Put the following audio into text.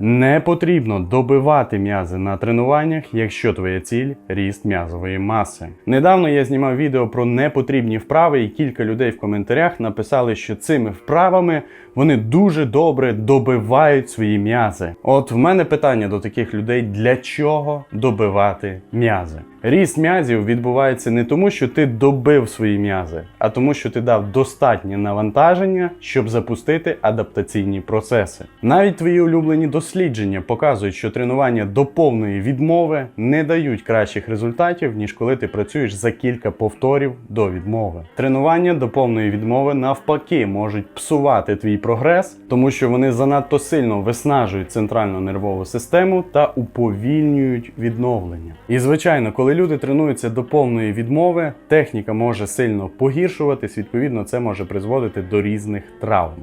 Не потрібно добивати м'язи на тренуваннях, якщо твоя ціль ріст м'язової маси. Недавно я знімав відео про непотрібні вправи, і кілька людей в коментарях написали, що цими вправами вони дуже добре добивають свої м'язи. От в мене питання до таких людей: для чого добивати м'язи? Ріст м'язів відбувається не тому, що ти добив свої м'язи, а тому, що ти дав достатнє навантаження, щоб запустити адаптаційні процеси. Навіть твої улюблені дослідження показують, що тренування до повної відмови не дають кращих результатів, ніж коли ти працюєш за кілька повторів до відмови. Тренування до повної відмови навпаки можуть псувати твій прогрес, тому що вони занадто сильно виснажують центральну нервову систему та уповільнюють відновлення. І звичайно, коли люди тренуються до повної відмови, техніка може сильно погіршуватись, відповідно, це може призводити до різних травм.